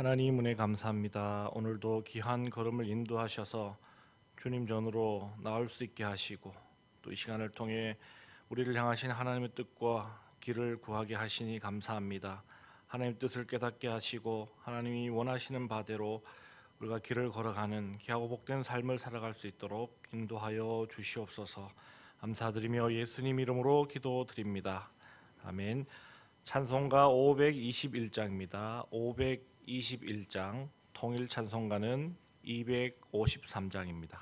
하나님 은혜 감사합니다. 오늘도 귀한 걸음을 인도하셔서 주님 전으로 나올 수 있게 하시고 또 이 시간을 통해 우리를 향하신 하나님의 뜻과 길을 구하게 하시니 감사합니다. 하나님 뜻을 깨닫게 하시고 하나님이 원하시는 바대로 우리가 길을 걸어가는 귀하고 복된 삶을 살아갈 수 있도록 인도하여 주시옵소서. 감사드리며 예수님 이름으로 기도드립니다. 아멘. 찬송가 521장입니다. 521장 통일 찬송가는 253장입니다.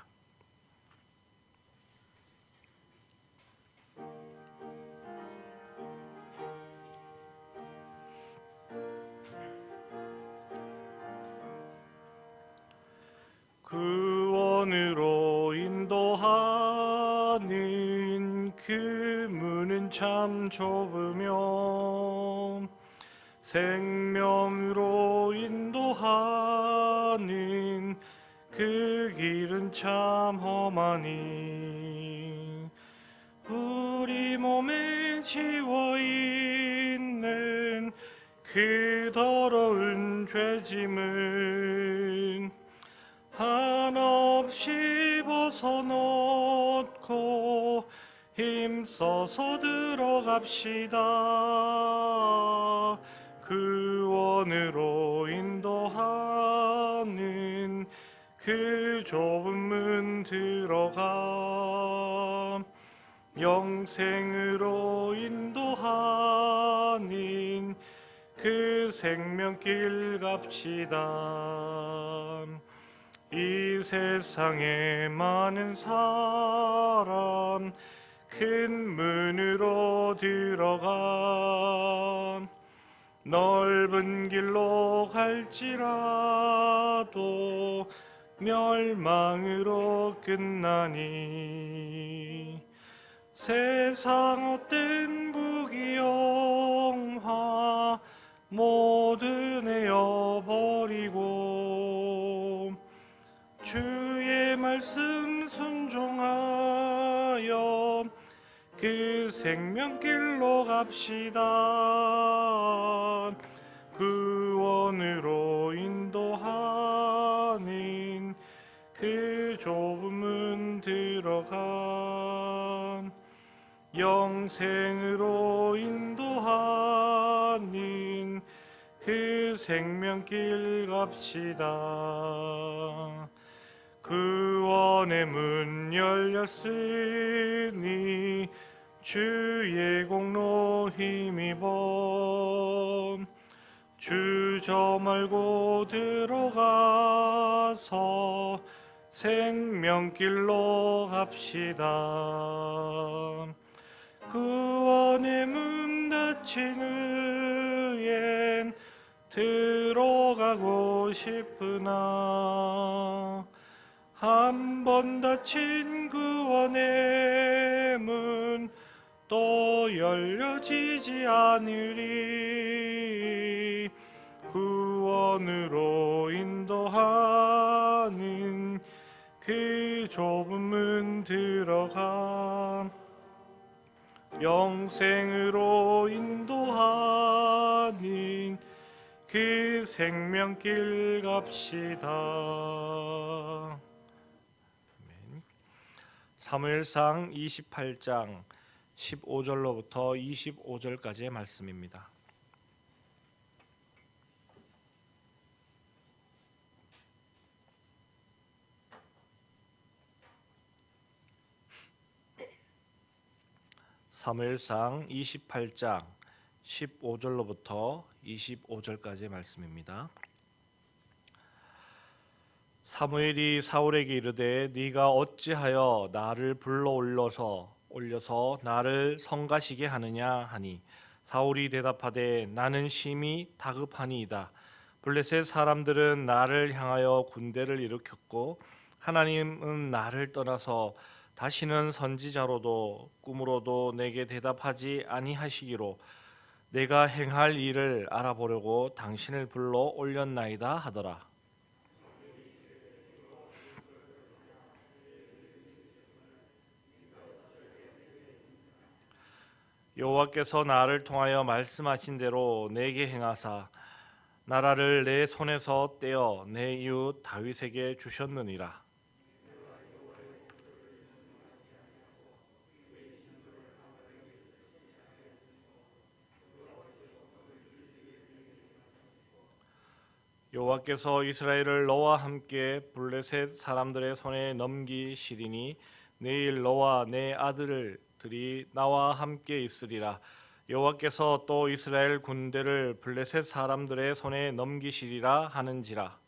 구원으로 인도하는 그 문은 참 좁으며 생명으로 인도하는 그 길은 참 험하니 우리 몸에 지워 있는 그 더러운 죄짐은 한없이 벗어놓고 힘써서 들어갑시다. 그 원으로 인도하는 그 좁은 문 들어가 영생으로 인도하는 그 생명길 갑시다. 이 세상에 많은 사람 큰 문으로 들어가 넓은 길로 갈지라도 멸망으로 끝나니. 세상 어떤 부귀영화 모두 내어버리고 주의 말씀 순종하여 그 생명길로 갑시다. 그 원으로 인도하는 그 좁은 문 들어가 영생으로 인도하는 그 생명길 갑시다. 그 원의 문 열렸으니 주의 공로 힘입어 주 저 말고 들어가서 생명길로 갑시다. 그 원의 문 닫힌 후엔 들어가고 싶으나 한 번 닫힌 구원의 문 또 열려지지 않으리 구원으로 인도하는 그 좁은 문 들어가 영생으로 인도하는 그 생명길 갑시다. 사무엘상 28장 15절로부터 25절까지의 말씀입니다. 사무엘상 28장 15절로부터 25절까지의 말씀입니다. 사무엘이 사울에게 이르되 네가 어찌하여 나를 불러 올려서 올려서 나를 성가시게 하느냐 하니 사울이 대답하되 나는 심히 다급하니이다. 블레셋 사람들은 나를 향하여 군대를 일으켰고 하나님은 나를 떠나서 다시는 선지자로도 꿈으로도 내게 대답하지 아니하시기로 내가 행할 일을 알아보려고 당신을 불러 올렸나이다 하더라 여호와께서 나를 통하여 말씀하신 대로 내게 행하사 나라를 내 손에서 떼어 내 이웃 다윗에게 주셨느니라. 여호와께서 이스라엘을 너와 함께 블레셋 사람들의 손에 넘기시리니 내일 너와 내 아들 들이 나와 함께 있으리라. 여호와께서 또 이스라엘 군대를 블레셋 사람들의 손에 넘기시리라 하는지라.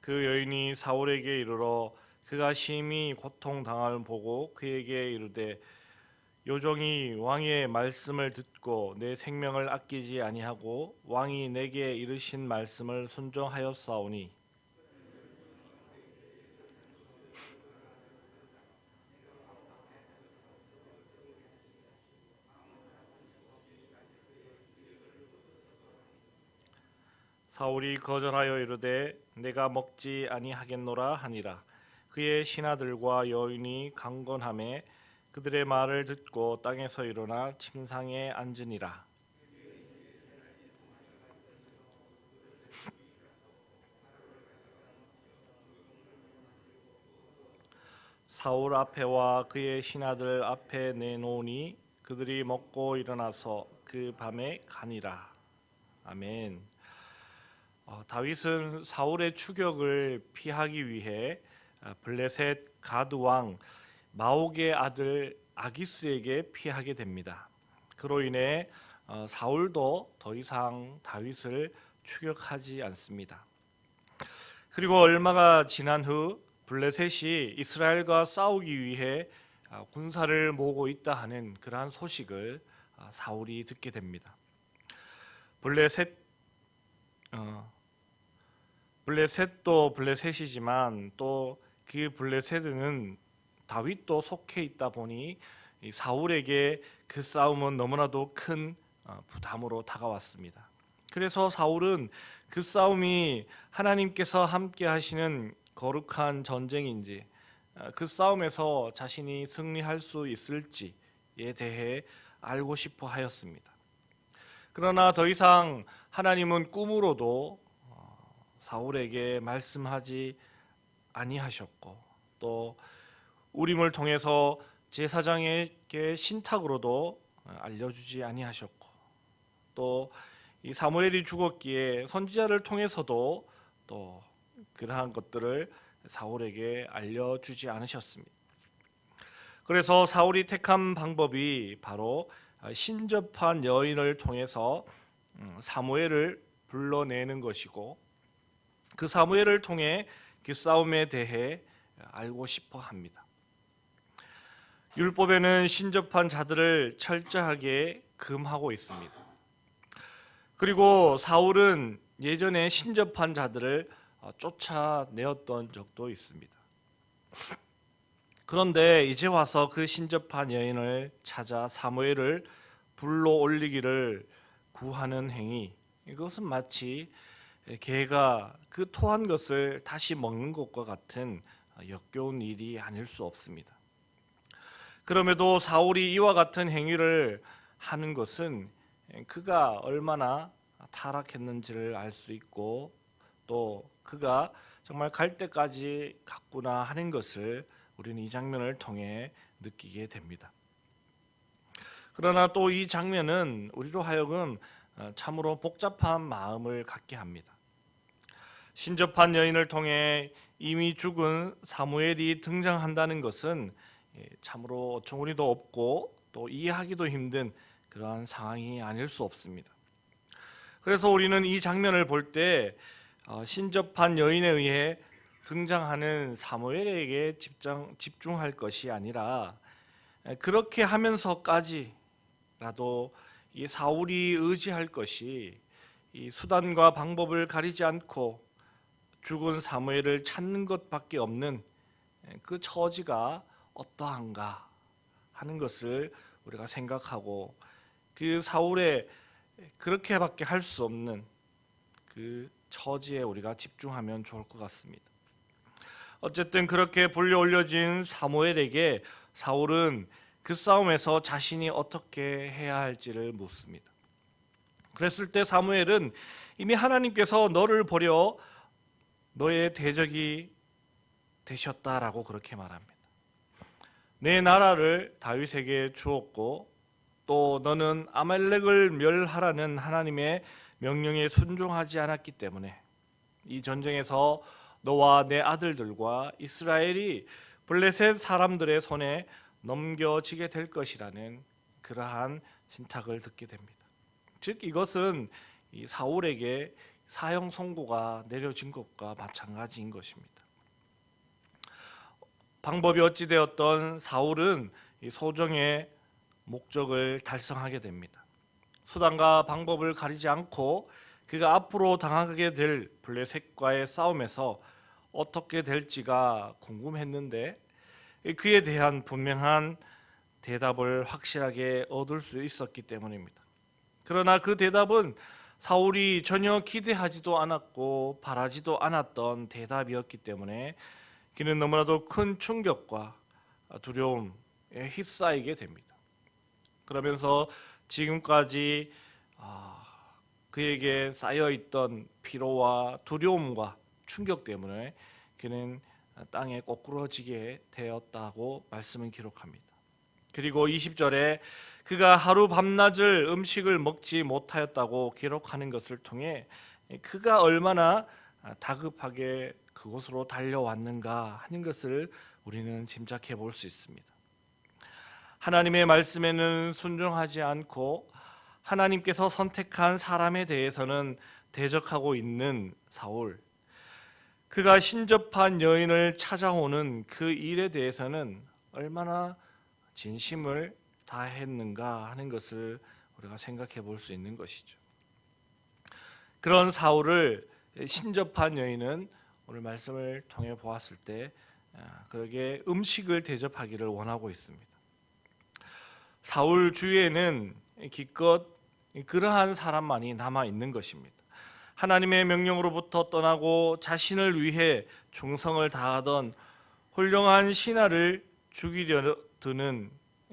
그 여인이 사울에게 이르러 그가 심히 고통 당함을 보고 그에게 이르되 요종이 왕의 말씀을 듣고 내 생명을 아끼지 아니하고 왕이 내게 이르신 말씀을 순종하였사오니. 사울이 거절하여 이르되 내가 먹지 아니하겠노라 하니라. 그의 신하들과 여인이 강건함에 그들의 말을 듣고 땅에서 일어나 침상에 앉으니라 사울 앞에와 그의 신하들 앞에 내놓으니 그들이 먹고 일어나서 그 밤에 가니라 아멘. 어, 다윗은 사울의 추격을 피하기 위해 어, 블레셋 가드 왕 마옥의 아들 아기스에게 피하게 됩니다. 그로 인해 어, 사울도 더 이상 다윗을 추격하지 않습니다. 그리고 얼마가 지난 후 블레셋이 이스라엘과 싸우기 위해 아, 군사를 모으고 있다 하는 그러한 소식을 아, 사울이 듣게 됩니다. 블레셋 어, 블레셋도 블레셋이지만 또 그 블레셋은 다윗도 속해 있다 보니 이 사울에게 그 싸움은 너무나도 큰 어, 부담으로 다가왔습니다. 그래서 사울은 그 싸움이 하나님께서 함께 하시는 거룩한 전쟁인지 어, 그 싸움에서 자신이 승리할 수 있을지에 대해 알고 싶어 하였습니다. 그러나 더 이상 하나님은 꿈으로도 어, 사울에게 말씀하지 아니하셨고 또 우림을 통해서 제사장에게 신탁으로도 알려주지 아니하셨고 또 이 사무엘이 죽었기에 선지자를 통해서도 또 그러한 것들을 사울에게 알려주지 않으셨습니다. 그래서 사울이 택한 방법이 바로 신접한 여인을 통해서 음, 사무엘을 불러내는 것이고 그 사무엘을 통해 그 싸움에 대해 알고 싶어 합니다. 율법에는 신접한 자들을 철저하게 금하고 있습니다. 그리고 사울은 예전에 신접한 자들을 어, 쫓아내었던 적도 있습니다. 그런데 이제 와서 그 신접한 여인을 찾아 사무엘을 불러 올리기를 구하는 행위 이것은 마치 개가 그 토한 것을 다시 먹는 것과 같은 역겨운 일이 아닐 수 없습니다. 그럼에도 사울이 이와 같은 행위를 하는 것은 그가 얼마나 타락했는지를 알 수 있고 또 그가 정말 갈 때까지 갔구나 하는 것을 우리는 이 장면을 통해 느끼게 됩니다. 그러나 또 이 장면은 우리로 하여금 어, 참으로 복잡한 마음을 갖게 합니다. 신접한 여인을 통해 이미 죽은 사무엘이 등장한다는 것은 예, 참으로 어처구니도 없고 또 이해하기도 힘든 그러한 상황이 아닐 수 없습니다. 그래서 우리는 이 장면을 볼때 어, 신접한 여인에 의해 등장하는 사무엘에게 집중, 집중할 것이 아니라 그렇게 하면서까지라도 이 사울이 의지할 것이 이 수단과 방법을 가리지 않고 죽은 사무엘을 찾는 것밖에 없는 그 처지가 어떠한가 하는 것을 우리가 생각하고 그 사울의 그렇게밖에 할 수 없는 그 처지에 우리가 집중하면 좋을 것 같습니다. 어쨌든 그렇게 불려 올려진 사무엘에게 사울은 그 싸움에서 자신이 어떻게 해야 할지를 묻습니다. 그랬을 때 사무엘은 이미 하나님께서 너를 버려 너의 대적이 되셨다라고 그렇게 말합니다. 내 나라를 다윗에게 주었고 또 너는 아말렉을 멸하라는 하나님의 명령에 순종하지 않았기 때문에 이 전쟁에서 너와 내 아들들과 이스라엘이 블레셋 사람들의 손에 넘겨지게 될 것이라는 그러한 신탁을 듣게 됩니다. 즉 이것은 이 사울에게 사형 선고가 내려진 것과 마찬가지인 것입니다. 방법이 어찌 되었던 사울은 이 소정의 목적을 달성하게 됩니다. 수단과 방법을 가리지 않고 그가 앞으로 당하게 될 블레셋과의 싸움에서 어떻게 될지가 궁금했는데 그에 대한 분명한 대답을 확실하게 얻을 수 있었기 때문입니다. 그러나 그 대답은 사울이 전혀 기대하지도 않았고 바라지도 않았던 대답이었기 때문에 그는 너무나도 큰 충격과 두려움에 휩싸이게 됩니다. 그러면서 지금까지 아, 그에게 쌓여 있던 피로와 두려움과 충격 때문에 그는 땅에 꼬꾸러지게 되었다고 말씀은 기록합니다. 그리고 20절에 그가 하루 밤낮을 음식을 먹지 못하였다고 기록하는 것을 통해 그가 얼마나 다급하게 그곳으로 달려왔는가 하는 것을 우리는 짐작해 볼 수 있습니다. 하나님의 말씀에는 순종하지 않고 하나님께서 선택한 사람에 대해서는 대적하고 있는 사울. 그가 신접한 여인을 찾아오는 그 일에 대해서는 얼마나 진심을 다했는가 하는 것을 우리가 생각해 볼 수 있는 것이죠. 그런 사울을 신접한 여인은 오늘 말씀을 통해 보았을 때 아, 그에게 음식을 대접하기를 원하고 있습니다. 사울 주위에는 기껏 그러한 사람만이 남아 있는 것입니다. 하나님의 명령으로부터 떠나고 자신을 위해 충성을 다하던 훌륭한 신하를 죽이려 드는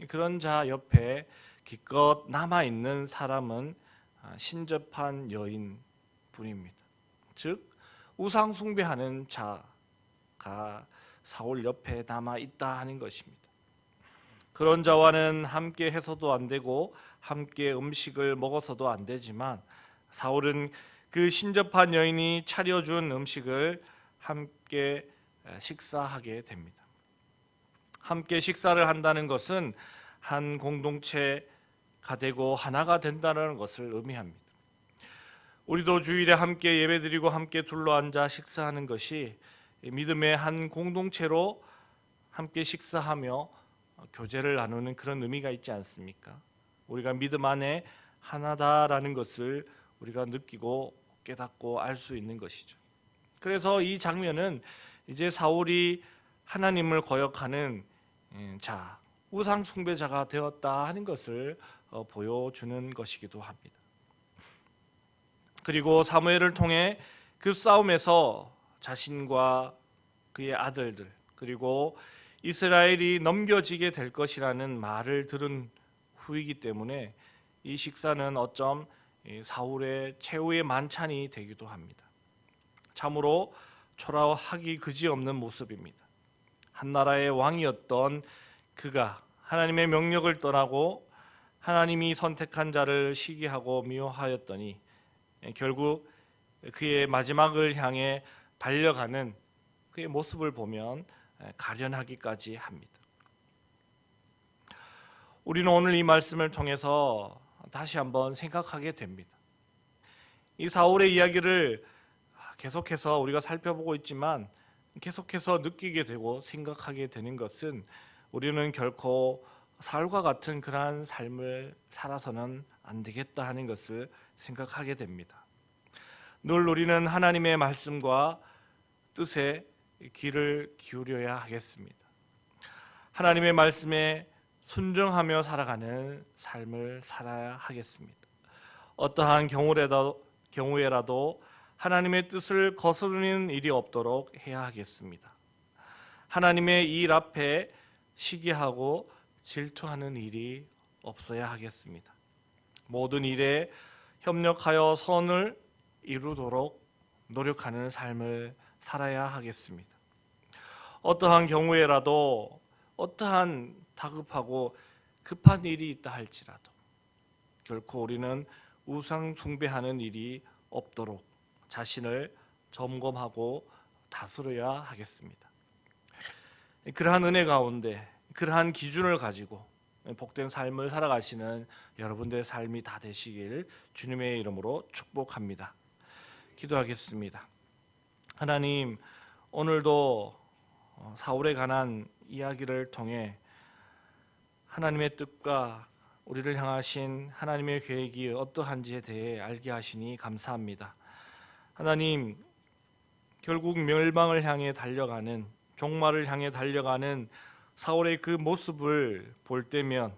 그런 자 옆에 기껏 남아 있는 사람은 신접한 여인 뿐입니다. 즉 우상 숭배하는 자가 사울 옆에 남아 있다 하는 것입니다. 그런 자와는 함께 해서도 안 되고 함께 음식을 먹어서도 안 되지만 사울은 그 신접한 여인이 차려준 음식을 함께 식사하게 됩니다. 함께 식사를 한다는 것은 한 공동체가 되고 하나가 된다는 것을 의미합니다. 우리도 주일에 함께 예배드리고 함께 둘러앉아 식사하는 것이 믿음의 한 공동체로 함께 식사하며 교제를 나누는 그런 의미가 있지 않습니까? 우리가 믿음 안에 하나다라는 것을 우리가 느끼고 깨닫고 알 수 있는 것이죠. 그래서 이 장면은 이제 사울이 하나님을 거역하는 음, 자 우상 숭배자가 되었다 하는 것을 어, 보여주는 것이기도 합니다. 그리고 사무엘을 통해 그 싸움에서 자신과 그의 아들들 그리고 이스라엘이 넘겨지게 될 것이라는 말을 들은 후이기 때문에 이 식사는 어쩜 사울의 최후의 만찬이 되기도 합니다. 참으로 초라하기 그지없는 모습입니다. 한 나라의 왕이었던 그가 하나님의 명령을 떠나고 하나님이 선택한 자를 시기하고 미워하였더니 결국 그의 마지막을 향해 달려가는 그의 모습을 보면 가련하기까지 합니다. 우리는 오늘 이 말씀을 통해서 다시 한번 생각하게 됩니다. 이 사울의 이야기를 계속해서 우리가 살펴보고 있지만 계속해서 느끼게 되고 생각하게 되는 것은 우리는 결코 사울과 같은 그러한 삶을 살아서는 안 되겠다 하는 것을 생각하게 됩니다. 늘 우리는 하나님의 말씀과 뜻에 귀를 기울여야 하겠습니다. 하나님의 말씀에 순종하며 살아가는 삶을 살아야 하겠습니다. 어떠한 경우에라도 하나님의 뜻을 거스르는 일이 없도록 해야 하겠습니다. 하나님의 일 앞에 시기하고 질투하는 일이 없어야 하겠습니다. 모든 일에 협력하여 선을 이루도록 노력하는 삶을 살아야 하겠습니다. 어떠한 경우에라도 어떠한 다급하고 급한 일이 있다 할지라도 결코 우리는 우상 숭배하는 일이 없도록 자신을 점검하고 다스려야 하겠습니다. 그러한 은혜 가운데 그러한 기준을 가지고 복된 삶을 살아가시는 여러분들의 삶이 다 되시길 주님의 이름으로 축복합니다. 기도하겠습니다. 하나님 오늘도 어, 사울에 관한 이야기를 통해 하나님의 뜻과 우리를 향하신 하나님의 계획이 어떠한지에 대해 알게 하시니 감사합니다. 하나님 결국 멸망을 향해 달려가는 종말을 향해 달려가는 사울의 그 모습을 볼 때면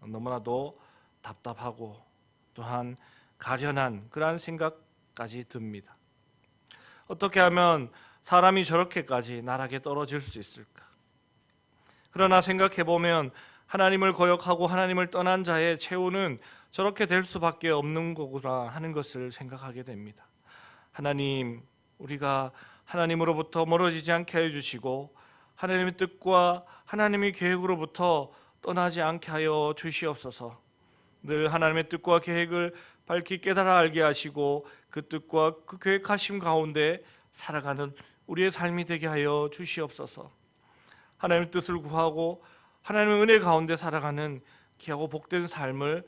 너무나도 답답하고 또한 가련한 그러한 생각까지 듭니다. 어떻게 하면 사람이 저렇게까지 나락에 떨어질 수 있을까? 그러나 생각해 보면 하나님을 거역하고 하나님을 떠난 자의 최후는 저렇게 될 수밖에 없는 거구나 하는 것을 생각하게 됩니다. 하나님, 우리가 하나님으로부터 멀어지지 않게 해 주시고 하나님의 뜻과 하나님의 계획으로부터 떠나지 않게 하여 주시옵소서. 늘 하나님의 뜻과 계획을 밝히 깨달아 알게 하시고 그 뜻과 그 계획하심 가운데 살아가는 우리의 삶이 되게 하여 주시옵소서. 하나님의 뜻을 구하고 하나님의 은혜 가운데 살아가는 귀하고 복된 삶을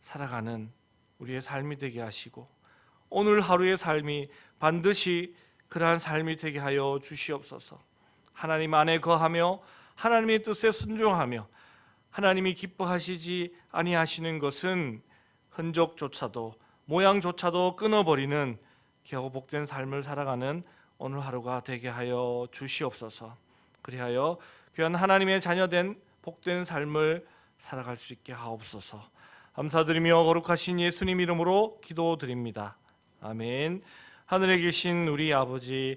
살아가는 우리의 삶이 되게 하시고 오늘 하루의 삶이 반드시 그러한 삶이 되게 하여 주시옵소서. 하나님 안에 거하며 하나님의 뜻에 순종하며 하나님이 기뻐하시지 아니하시는 것은 흔적조차도 모양조차도 끊어버리는 겨우 복된 삶을 살아가는 오늘 하루가 되게 하여 주시옵소서. 그리하여 귀한 하나님의 자녀된 복된 삶을 살아갈 수 있게 하옵소서. 감사드리며 거룩하신 예수님 이름으로 기도드립니다. 아멘. 하늘에 계신 우리 아버지,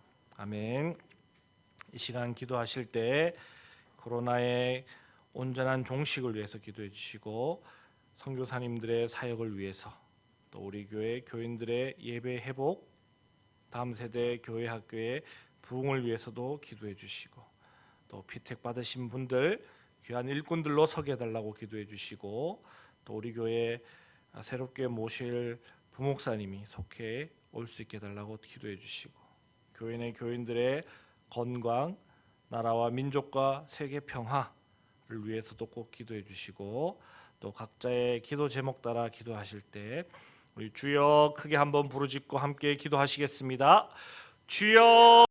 아멘. 이 시간 기도하실 때 코로나의 온전한 종식을 위해서 기도해 주시고 선교사님들의 사역을 위해서 또 우리 교회 교인들의 예배 회복 다음 세대 교회 학교의 부흥을 위해서도 기도해 주시고 또 피택 받으신 분들 귀한 일꾼들로 서게 해달라고 기도해 주시고 또 우리 교회 새롭게 모실 부목사님이 속해 올 수 있게 해달라고 기도해 주시고 내 교인들의 건강 나라와 민족과 세계 평화를 위해서도 꼭 기도해 주시고 또 각자의 기도 제목 따라 기도하실 때 우리 주여 크게 한번 부르짖고 함께 기도하시겠습니다. 주여